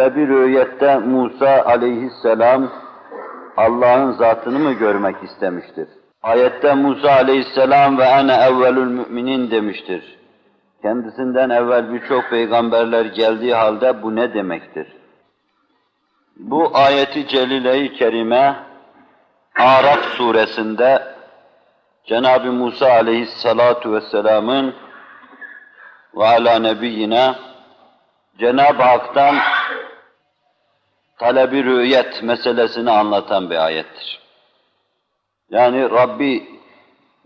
Talebi rüyette Musa aleyhisselam Allah'ın zatını mı görmek istemiştir? Ayette Musa aleyhisselam ve ene evvelül müminin demiştir. Kendisinden evvel birçok peygamberler geldiği halde bu ne demektir? Bu ayeti celile-i kerime Araf suresinde Cenab-ı Musa aleyhissalatu vesselamın ve ala nebiyyine Cenab-ı Hak'tan talebi rüyet meselesini anlatan bir ayettir. Yani Rabbi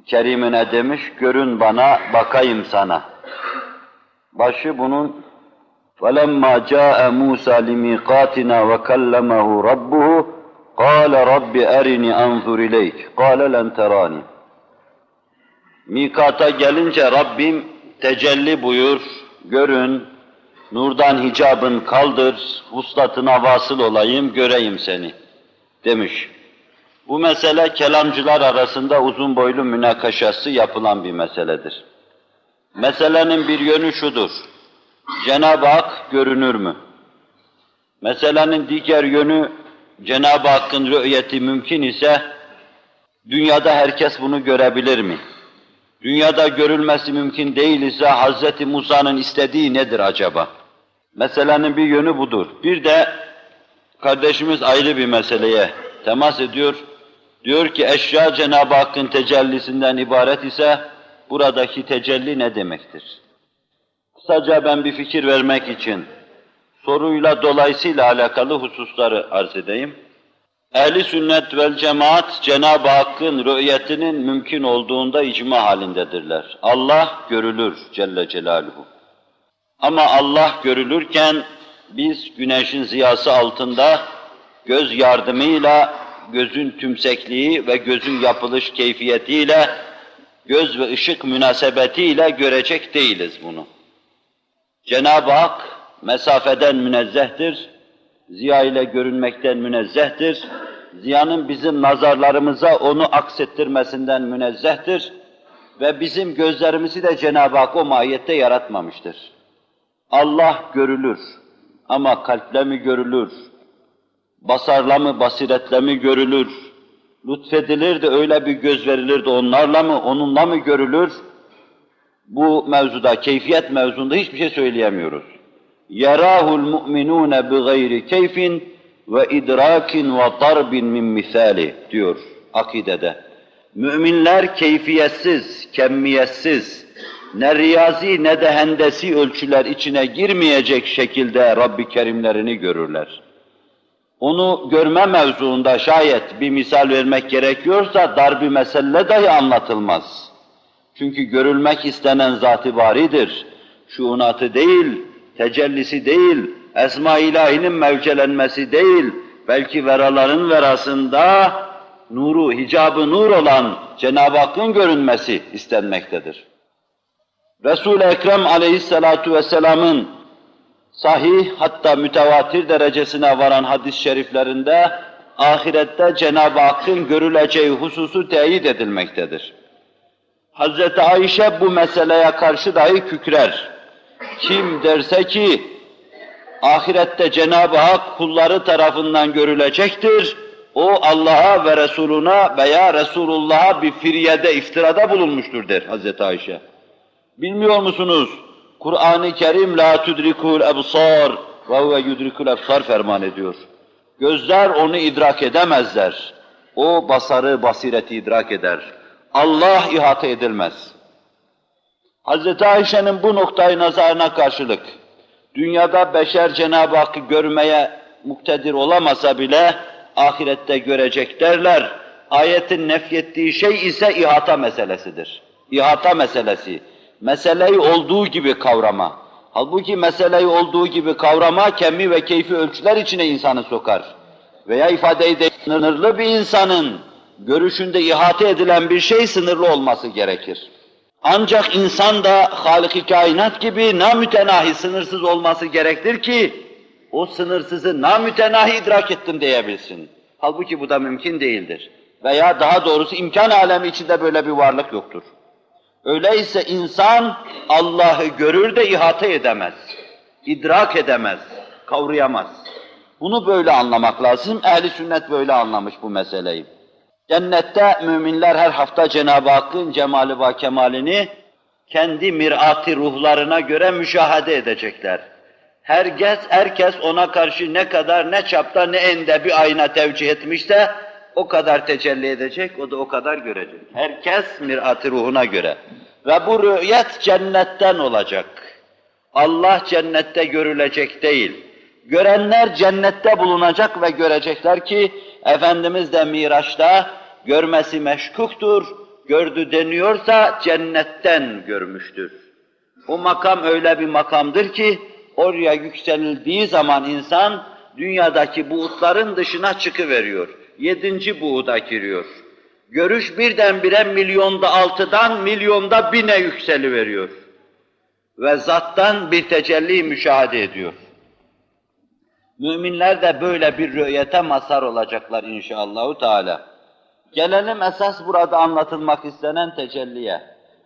Kerim'ine demiş, görün bana, bakayım sana. Başı bunun فَلَمَّا جَاءَ مُوسَى لِمِيقَاتِنَا وَكَلَّمَهُ رَبُّهُ قَالَ رَبِّ أَرِنِ أَنْظُرْ إِلَيْكَ قَالَ لَنْ تَرَانِ Mikata gelince Rabbim tecelli buyur, görün, nurdan hicabın kaldır, vuslatına vasıl olayım, göreyim seni demiş. Bu mesele kelamcılar arasında uzun boylu münakaşası yapılan bir meseledir. Meselenin bir yönü şudur, Cenab-ı Hak görünür mü? Meselenin diğer yönü, Cenab-ı Hakk'ın rü'yeti mümkün ise, dünyada herkes bunu görebilir mi? Dünyada görülmesi mümkün değil ise Hz. Musa'nın istediği nedir acaba? Meselenin bir yönü budur. Bir de kardeşimiz ayrı bir meseleye temas ediyor. Diyor ki eşya Cenab-ı Hakk'ın tecellisinden ibaret ise buradaki tecelli ne demektir? Kısaca ben bir fikir vermek için soruyla dolayısıyla alakalı hususları arz edeyim. Ehli sünnet vel cemaat Cenab-ı Hakk'ın rü'yetinin mümkün olduğunda icma halindedirler. Allah görülür Celle Celaluhu. Ama Allah görülürken biz güneşin ziyası altında göz yardımıyla gözün tümsekliği ve gözün yapılış keyfiyetiyle göz ve ışık münasebetiyle görecek değiliz bunu. Cenab-ı Hak mesafeden münezzehtir, ziya ile görünmekten münezzehtir, ziyanın bizim nazarlarımıza onu aksettirmesinden münezzehtir ve bizim gözlerimizi de Cenab-ı Hak o mahiyette yaratmamıştır. Allah görülür ama kalple mi görülür, basarla mı, basiretle mi görülür, lütfedilir de öyle bir göz verilir de onlarla mı, onunla mı görülür? Bu mevzuda, keyfiyet mevzunda hiçbir şey söyleyemiyoruz. يَرَاهُ الْمُؤْمِنُونَ بِغَيْرِ كَيْفٍ ve idrakin ve darbin min misali diyor akidede. Müminler keyfiyetsiz, kemmiyetsiz, ne riyazi ne de hendesi ölçüler içine girmeyecek şekilde Rabbi Kerimlerini görürler. Onu görme mevzuunda şayet bir misal vermek gerekiyorsa dar bir mesele dahi anlatılmaz. Çünkü görülmek istenen zat-ı baridir. Şuunatı değil, tecellisi değil, esma ilahinin mevcelenmesi değil, belki veraların verasında nuru, hicabı nur olan Cenab-ı Hakk'ın görünmesi istenmektedir. Resul-i Ekrem aleyhissalatu vesselamın sahih hatta mütevatir derecesine varan hadis-i şeriflerinde ahirette Cenab-ı Hakk'ın görüleceği hususu teyit edilmektedir. Hazreti Ayşe bu meseleye karşı dahi kükrer. Kim derse ki ahirette Cenab-ı Hak kulları tarafından görülecektir, o Allah'a ve Resuluna veya Resulullah'a bir firyede, iftirada bulunmuştur der Hazreti Ayşe. Bilmiyor musunuz? Kur'an-ı Kerim la tudrikul ebsar ve huve yudrikul ebsar ferman ediyor. Gözler onu idrak edemezler. O basarı, basireti idrak eder. Allah ihate edilmez. Hz. Ayşe'nin bu noktayı nazarına karşılık, dünyada beşer Cenab-ı Hakk'ı görmeye muktedir olamasa bile, ahirette görecek derler. Ayetin nefyettiği şey ise ihata meselesidir. İhata meselesi. Meseleyi olduğu gibi kavrama. Halbuki meseleyi olduğu gibi kavrama, kemmi ve keyfi ölçüler içine insanı sokar. Veya ifadeyi de sınırlı bir insanın görüşünde ihate edilen bir şey sınırlı olması gerekir. Ancak insan da Halik-i Kainat gibi namütenahi sınırsız olması gerektir ki o sınırsızı namütenahi idrak ettim diyebilsin. Halbuki bu da mümkün değildir. Veya daha doğrusu imkan alemi içinde böyle bir varlık yoktur. Öyleyse insan Allah'ı görür de ihate edemez, idrak edemez, kavrayamaz. Bunu böyle anlamak lazım. Ehli sünnet böyle anlamış bu meseleyi. Cennette müminler her hafta Cenab-ı Hakk'ın cemali ve kemalini kendi mirati ruhlarına göre müşahede edecekler. Herkes, herkes ona karşı ne kadar, ne çapta, ne ende bir ayna tevcih etmişse o kadar tecelli edecek, o da o kadar görecek. Herkes mirati ruhuna göre. Ve bu rü'yet cennetten olacak. Allah cennette görülecek değil. Görenler cennette bulunacak ve görecekler ki Efendimiz de Miraç'ta görmesi meşkuktur, gördü deniyorsa cennetten görmüştür. O makam öyle bir makamdır ki oraya yükselildiği zaman insan dünyadaki buğutların dışına çıkıveriyor. Yedinci buğuda giriyor. Görüş birdenbire milyonda altıdan milyonda bine yükseliveriyor. Ve zattan bir tecelli müşahede ediyor. Müminler de böyle bir rüyete mazhar olacaklar inşallahü teala. Gelelim esas burada anlatılmak istenen tecelliye.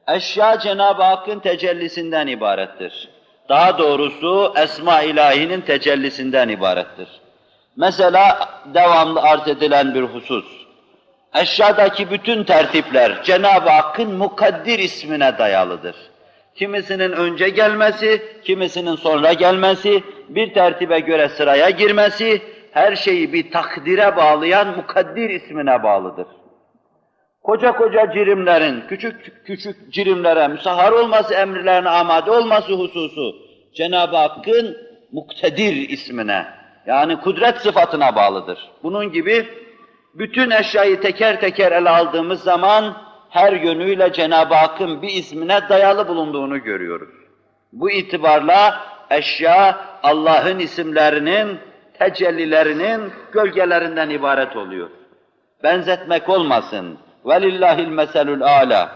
Eşya Cenab-ı Hakk'ın tecellisinden ibarettir. Daha doğrusu Esma İlahi'nin tecellisinden ibarettir. Mesela devamlı arz edilen bir husus. Eşyadaki bütün tertipler Cenab-ı Hakk'ın mukaddir ismine dayalıdır. Kimisinin önce gelmesi, kimisinin sonra gelmesi, bir tertibe göre sıraya girmesi, her şeyi bir takdire bağlayan mukaddir ismine bağlıdır. Koca koca cirimlerin, küçük küçük cirimlere müsahhar olması, emirlerine amade olması hususu Cenab-ı Hakk'ın muktedir ismine, yani kudret sıfatına bağlıdır. Bunun gibi bütün eşyayı teker teker ele aldığımız zaman her yönüyle Cenab-ı Hakk'ın bir ismine dayalı bulunduğunu görüyoruz. Bu itibarla eşya Allah'ın isimlerinin, tecellilerinin gölgelerinden ibaret oluyor. Benzetmek olmasın. Velillahil meselul ala.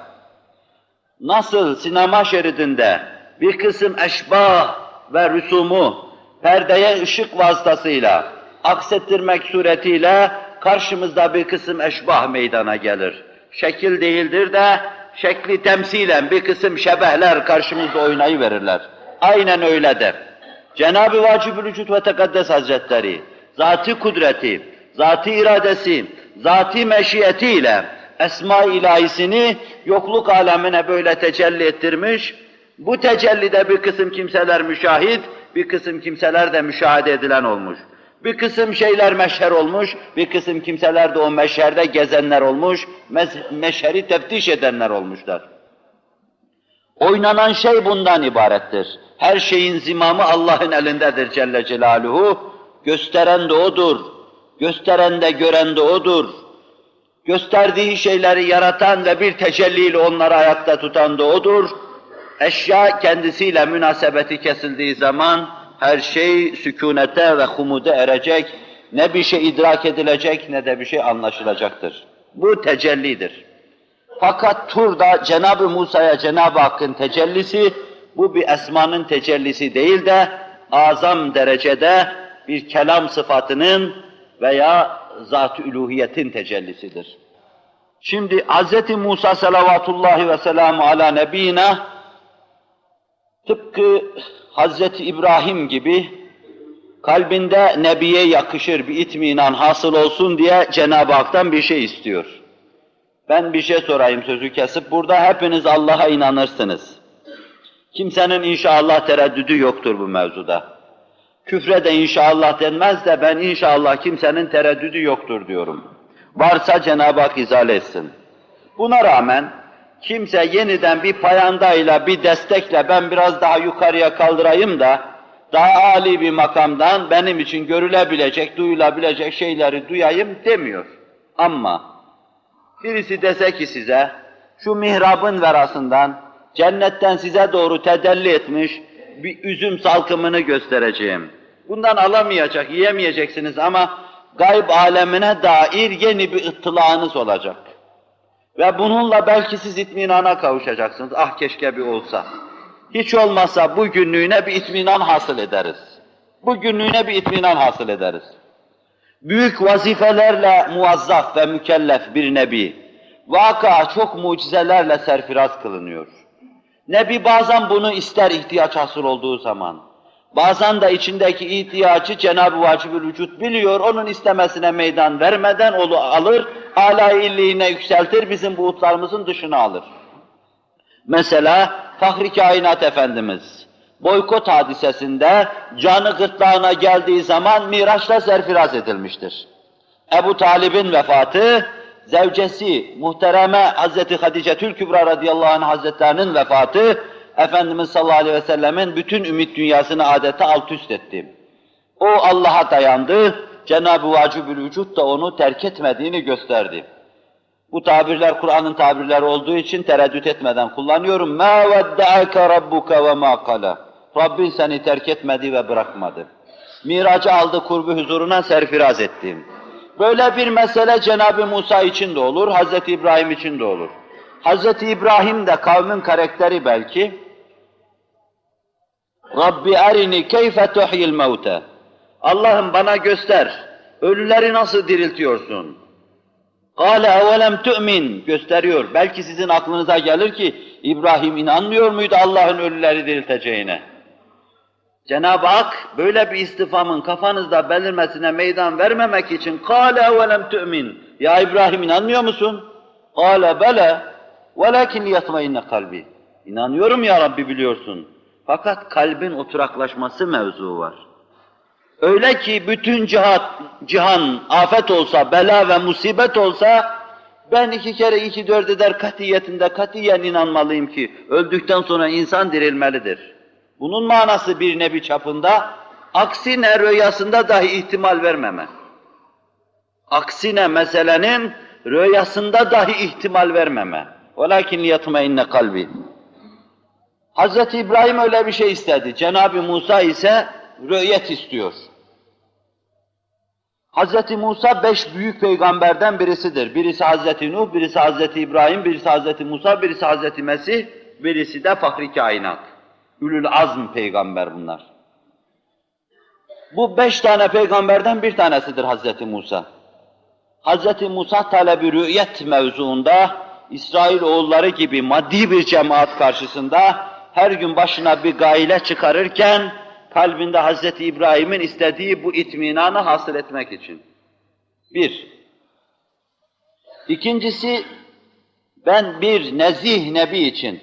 Nasıl sinema şeridinde bir kısım eşbah ve rüsumu perdeye ışık vasıtasıyla aksettirmek suretiyle karşımızda bir kısım eşbah meydana gelir. Şekil değildir de şekli temsilen bir kısım şebehler karşımızda oynayı verirler. Aynen öyle de. Cenab-ı Vacibül Vücud ve Tekaddes Hazretleri, zati kudreti, zati iradesi, zati meşiyetiyle esma ilahisini yokluk alemine böyle tecelli ettirmiş. Bu tecellide bir kısım kimseler müşahit, bir kısım kimseler de müşahede edilen olmuş. Bir kısım şeyler meşher olmuş, bir kısım kimseler de o meşherde gezenler olmuş, meşheri teftiş edenler olmuşlar. Oynanan şey bundan ibarettir. Her şeyin zimamı Allah'ın elindedir Celle Celaluhu. Gösteren de O'dur. Gösteren de gören de O'dur. Gösterdiği şeyleri yaratan ve bir tecelliyle onları ayakta tutan da O'dur. Eşya kendisiyle münasebeti kesildiği zaman her şey sükunete ve humude erecek, ne bir şey idrak edilecek ne de bir şey anlaşılacaktır. Bu tecellidir. Fakat Tur'da Cenab-ı Musa'ya Cenab-ı Hakk'ın tecellisi, bu bir esmanın tecellisi değil de azam derecede bir kelam sıfatının veya zat-ı üluhiyetin tecellisidir. Şimdi Hz. Musa salavatullahi ve selamu ala nebiyina tıpkı Hz. İbrahim gibi kalbinde Nebiye yakışır bir itminan hasıl olsun diye Cenab-ı Hak'tan bir şey istiyor. Ben bir şey sorayım sözü kesip, burada hepiniz Allah'a inanırsınız. Kimsenin inşallah tereddüdü yoktur bu mevzuda. Küfre de inşallah denmez de ben inşallah kimsenin tereddüdü yoktur diyorum. Varsa Cenab-ı Hak izale etsin. Buna rağmen kimse yeniden bir payandayla, bir destekle ben biraz daha yukarıya kaldırayım da daha âli bir makamdan benim için görülebilecek, duyulabilecek şeyleri duyayım demiyor. Ama birisi dese ki size, şu mihrabın verasından, cennetten size doğru tedelli etmiş bir üzüm salkımını göstereceğim. Bundan alamayacak, yiyemeyeceksiniz ama gayb alemine dair yeni bir ıttılağınız olacak. Ve bununla belki siz itminana kavuşacaksınız. Ah keşke bir olsa. Hiç olmazsa bugünlüğüne bir itminan hasıl ederiz. Bugünlüğüne bir itminan hasıl ederiz. Büyük vazifelerle muazzaf ve mükellef bir nebi, vaka çok mucizelerle serfiraz kılınıyor. Nebi bazen bunu ister ihtiyaç hasıl olduğu zaman, Bazen de içindeki ihtiyacı Cenab-ı Vacibül Vücut biliyor, onun istemesine meydan vermeden onu alır, illiğine yükseltir, bizim buğutlarımızın dışına alır. Mesela Fahri Kainat Efendimiz, boykot hadisesinde canı gırtlağına geldiği zaman Miraç'la serfiraz edilmiştir. Ebu Talib'in vefatı, zevcesi muhtereme Hazreti Hatice Tül Kübra radıyallahu anh hazretlerinin vefatı, Efendimiz sallallahu aleyhi ve sellemin bütün ümit dünyasını adeta alt üst etti. O Allah'a dayandı, Cenab-ı Vacibül Vücut da onu terk etmediğini gösterdi. Bu tabirler Kur'an'ın tabirleri olduğu için tereddüt etmeden kullanıyorum. مَا وَدَّعَكَ رَبُّكَ وَمَا قَلَى Rabbin seni terk etmedi ve bırakmadı. Miracı aldı kurbu huzuruna serfiraz ettim. Böyle bir mesele Cenab-ı Musa için de olur, Hz. İbrahim için de olur. Hz. İbrahim de kavmin karakteri belki. Rabbi erini keyfe tuhyil mevte. Allah'ım bana göster, ölüleri nasıl diriltiyorsun? Kâle evelem tu'min gösteriyor. Belki sizin aklınıza gelir ki İbrahim inanmıyor muydu Allah'ın ölüleri dirilteceğine? Cenab-ı Hak böyle bir istifamın kafanızda belirmesine meydan vermemek için kâle evelem tu'min. Ya İbrahim inanmıyor musun? Kâle bele velakin yatmainne kalbi. İnanıyorum ya Rabbi biliyorsun. Fakat kalbin oturaklaşması mevzu var. Öyle ki bütün cihat, cihan afet olsa, bela ve musibet olsa, ben iki kere iki dört eder katiyetinde katiyen inanmalıyım ki öldükten sonra insan dirilmelidir. Bunun manası bir nebi çapında, aksine rüyasında dahi ihtimal vermeme. Aksine meselenin rüyasında dahi ihtimal vermeme. وَلَكِنْ يَطْمَئِنَّ kalbi. Hz. İbrahim öyle bir şey istedi. Cenab-ı Musa ise rüyet istiyor. Hz. Musa beş büyük peygamberden birisidir. Birisi Hz. Nuh, birisi Hz. İbrahim, birisi Hz. Musa, birisi Hz. Mesih, birisi de Fahri Kainat. Ülül azm peygamber bunlar. Bu beş tane peygamberden bir tanesidir Hz. Musa. Hz. Musa talebi rü'yet mevzuunda İsrail oğulları gibi maddi bir cemaat karşısında her gün başına bir gaile çıkarırken kalbinde Hz. İbrahim'in istediği bu itminanı hasıl etmek için. Bir. İkincisi, ben bir nezih nebi için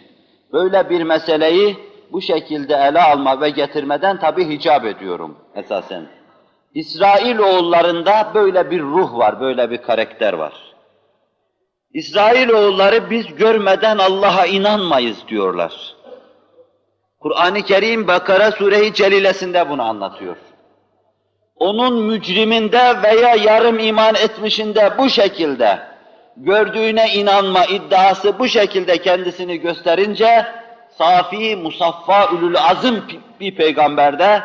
böyle bir meseleyi bu şekilde ele alma ve getirmeden tabi hicap ediyorum esasen. İsrail oğullarında böyle bir ruh var, böyle bir karakter var. İsrail oğulları biz görmeden Allah'a inanmayız diyorlar. Kur'an-ı Kerim Bakara Sure-i Celilesinde bunu anlatıyor. Onun mücriminde veya yarım iman etmişinde bu şekilde gördüğüne inanma iddiası bu şekilde kendisini gösterince safi, musaffa, ülül azım bir peygamberde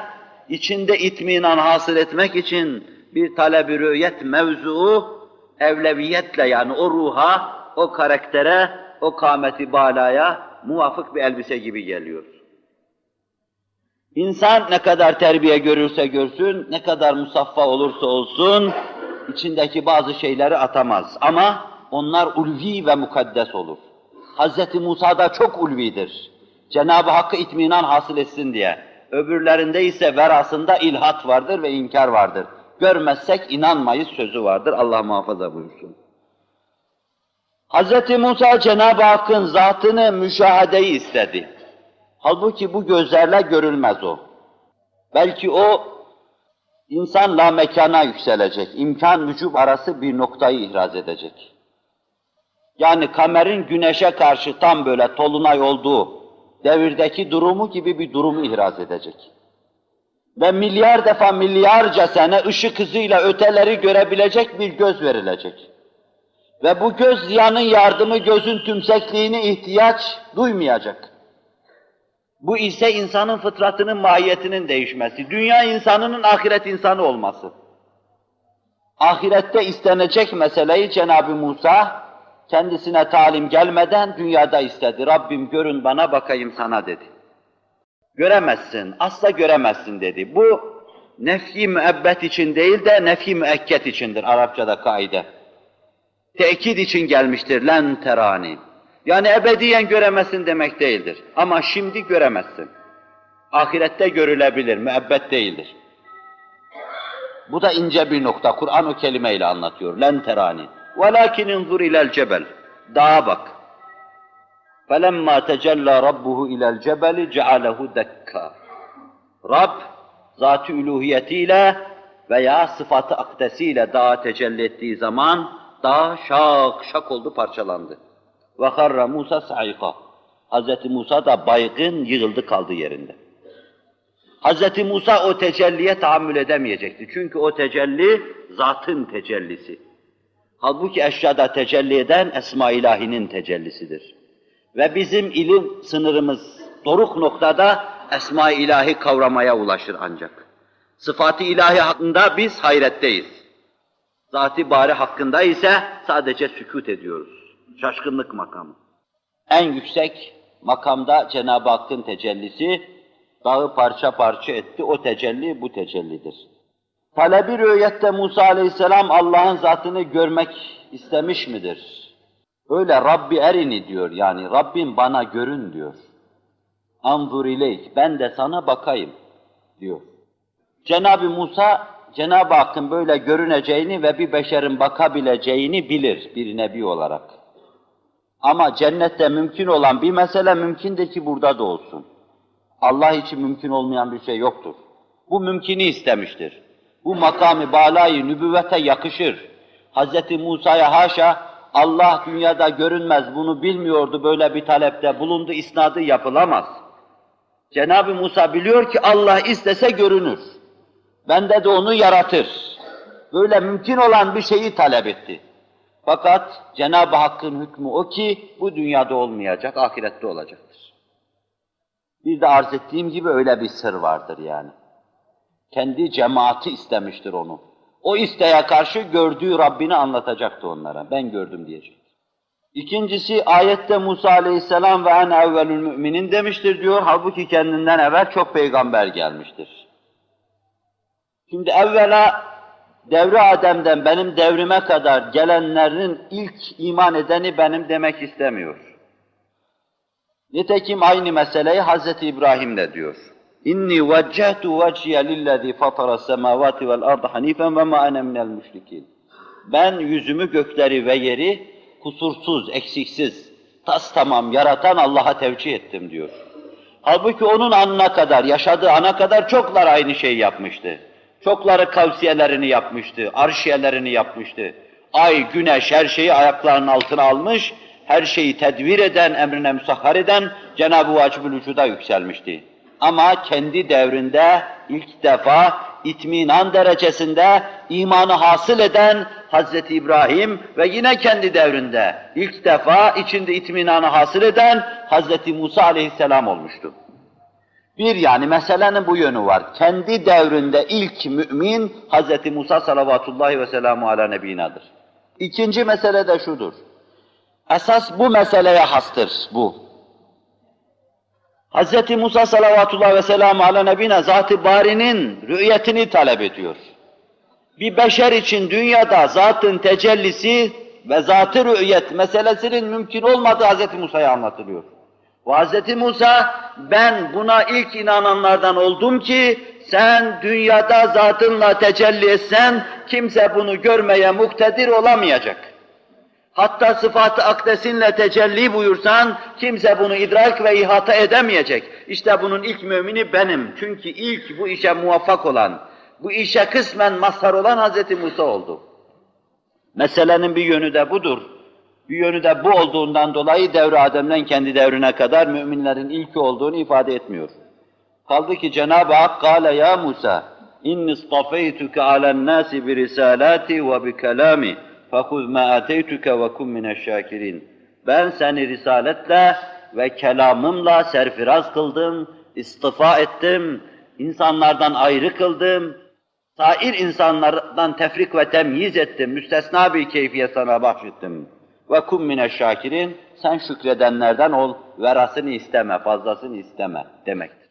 içinde itminan hasıl etmek için bir talep-i rüyet mevzuu evleviyetle yani o ruha, o karaktere, o kâmeti balaya muvafık bir elbise gibi geliyor. İnsan ne kadar terbiye görürse görsün, ne kadar musaffa olursa olsun, içindeki bazı şeyleri atamaz. Ama onlar ulvi ve mukaddes olur. Hz. Musa da çok ulvidir. Cenab-ı Hakk'a itminan hasıl etsin diye. Öbürlerinde ise verasında ilhat vardır ve inkar vardır. Görmezsek inanmayız sözü vardır. Allah muhafaza buyursun. Hz. Musa Cenab-ı Hakk'ın zatını, müşahedeyi istedi. Halbuki bu gözlerle görülmez o. Belki o insan la mekana yükselecek, imkan vücub arası bir noktayı ihraz edecek. Yani kamerin güneşe karşı tam böyle tolunay olduğu devirdeki durumu gibi bir durumu ihraz edecek. Ve milyar defa milyarca sene ışık hızıyla öteleri görebilecek bir göz verilecek. Ve bu göz ziyanın yardımı gözün tümsekliğini ihtiyaç duymayacak. Bu ise insanın fıtratının mahiyetinin değişmesi, dünya insanının ahiret insanı olması. Ahirette istenecek meseleyi Cenab-ı Musa kendisine talim gelmeden dünyada istedi. Rabbim görün bana bakayım sana dedi. Göremezsin, asla göremezsin dedi. Bu nefi müebbet için değil de nefi müekket içindir Arapçada kaide. Tekid için gelmiştir len terani. Yani ebediyen göremezsin demek değildir. Ama şimdi göremezsin. Ahirette görülebilir, müebbet değildir. Bu da ince bir nokta. Kur'an o kelimeyle anlatıyor. Len terani. Velakin inzur ilel cebel. Dağa bak. فَلَمَّا تَجَلَّى رَبُّهُ اِلَى الْجَبَلِ جَعَلَهُ دَكَّا Rab, zat-ı üluhiyetiyle veya sıfatı akdesiyle dağa tecelli ettiği zaman dağ şak şak oldu, parçalandı. وَخَرَّ Musa سَعِقًا Hz. Musa da baygın yığıldı kaldı yerinde. Hz. Musa o tecelliye tahammül edemeyecekti. Çünkü o tecelli zatın tecellisi. Halbuki eşyada tecelli eden Esma İlahi'nin tecellisidir. Ve bizim ilim sınırımız doruk noktada Esma-i İlahi kavramaya ulaşır ancak. Sıfat-ı ilahi hakkında biz hayretteyiz. Zat-ı bari hakkında ise sadece sükut ediyoruz. Şaşkınlık makamı. En yüksek makamda Cenab-ı Hakk'ın tecellisi, dağı parça parça etti, o tecelli bu tecellidir. Talebi rüyette Musa aleyhisselam Allah'ın zatını görmek istemiş midir? Öyle Rabbi erini diyor yani Rabbim bana görün diyor. Anzur ileyk, ben de sana bakayım diyor. Cenab-ı Musa, Cenab-ı Hakk'ın böyle görüneceğini ve bir beşerin bakabileceğini bilir bir nebi olarak. Ama cennette mümkün olan bir mesele mümkündür ki burada da olsun. Allah için mümkün olmayan bir şey yoktur. Bu mümkünü istemiştir. Bu makamı balayı nübüvvete yakışır. Hz. Musa'ya haşa Allah dünyada görünmez bunu bilmiyordu böyle bir talepte bulundu isnadı yapılamaz. Cenab-ı Musa biliyor ki Allah istese görünür. Bende de onu yaratır. Böyle mümkün olan bir şeyi talep etti. Fakat Cenab-ı Hakk'ın hükmü o ki bu dünyada olmayacak, ahirette olacaktır. Bir de arz ettiğim gibi öyle bir sır vardır yani. Kendi cemaati istemiştir onu. O isteğe karşı gördüğü Rabbini anlatacaktı onlara. Ben gördüm diyecek. İkincisi ayette Musa aleyhisselam ve en evvelül müminin demiştir diyor. Halbuki kendinden evvel çok peygamber gelmiştir. Şimdi evvela devri Adem'den benim devrime kadar gelenlerin ilk iman edeni benim demek istemiyor. Nitekim aynı meseleyi Hz. İbrahim de diyor. İnni vecehtu veciye lillezî fatara semâvâti vel ardı hanifen ve ma ene minel müşrikîn. Ben yüzümü gökleri ve yeri kusursuz, eksiksiz, tas tamam yaratan Allah'a tevcih ettim diyor. Halbuki onun anına kadar, yaşadığı ana kadar çoklar aynı şeyi yapmıştı. Çokları kavsiyelerini yapmıştı, arşiyelerini yapmıştı. Ay, güneş her şeyi ayaklarının altına almış, her şeyi tedbir eden, emrine müsahhar eden Cenab-ı Vacibül Vücud'a yükselmişti. Ama kendi devrinde ilk defa itminan derecesinde imanı hasıl eden Hazreti İbrahim ve yine kendi devrinde ilk defa içinde itminanı hasıl eden Hazreti Musa aleyhisselam olmuştu. Bir yani meselenin bu yönü var. Kendi devrinde ilk mümin Hazreti Musa salavatullahi ve selamu ala nebinadır. İkinci mesele de şudur. Esas bu meseleye hastır bu. Hz. Musa salavatullah ve selamu ala nebine zat-ı barinin rü'yetini talep ediyor. Bir beşer için dünyada zatın tecellisi ve zat-ı rü'yet meselesinin mümkün olmadığı Hz. Musa'ya anlatılıyor. Ve Hz. Musa ben buna ilk inananlardan oldum ki sen dünyada zatınla tecelli etsen kimse bunu görmeye muktedir olamayacak. Hatta sıfatı akdesinle tecelli buyursan kimse bunu idrak ve ihata edemeyecek. İşte bunun ilk mümini benim. Çünkü ilk bu işe muvaffak olan, bu işe kısmen mazhar olan Hz. Musa oldu. Meselenin bir yönü de budur. Bir yönü de bu olduğundan dolayı devre Adem'den kendi devrine kadar müminlerin ilki olduğunu ifade etmiyor. Kaldı ki Cenab-ı Hak kâle ya Musa inni istafeytuke alen nâsi bi risalati ve bi فَخُذْ مَا اَتَيْتُكَ وَكُمْ مِنَ الشَّاكِرِينَ Ben seni risaletle ve kelamımla serfiraz kıldım, istifa ettim, insanlardan ayrı kıldım, sair insanlardan tefrik ve temyiz ettim, müstesna bir keyfiyet sana bahşettim. Ve kum mine şakirin, sen şükredenlerden ol, verasını isteme, fazlasını isteme demektir.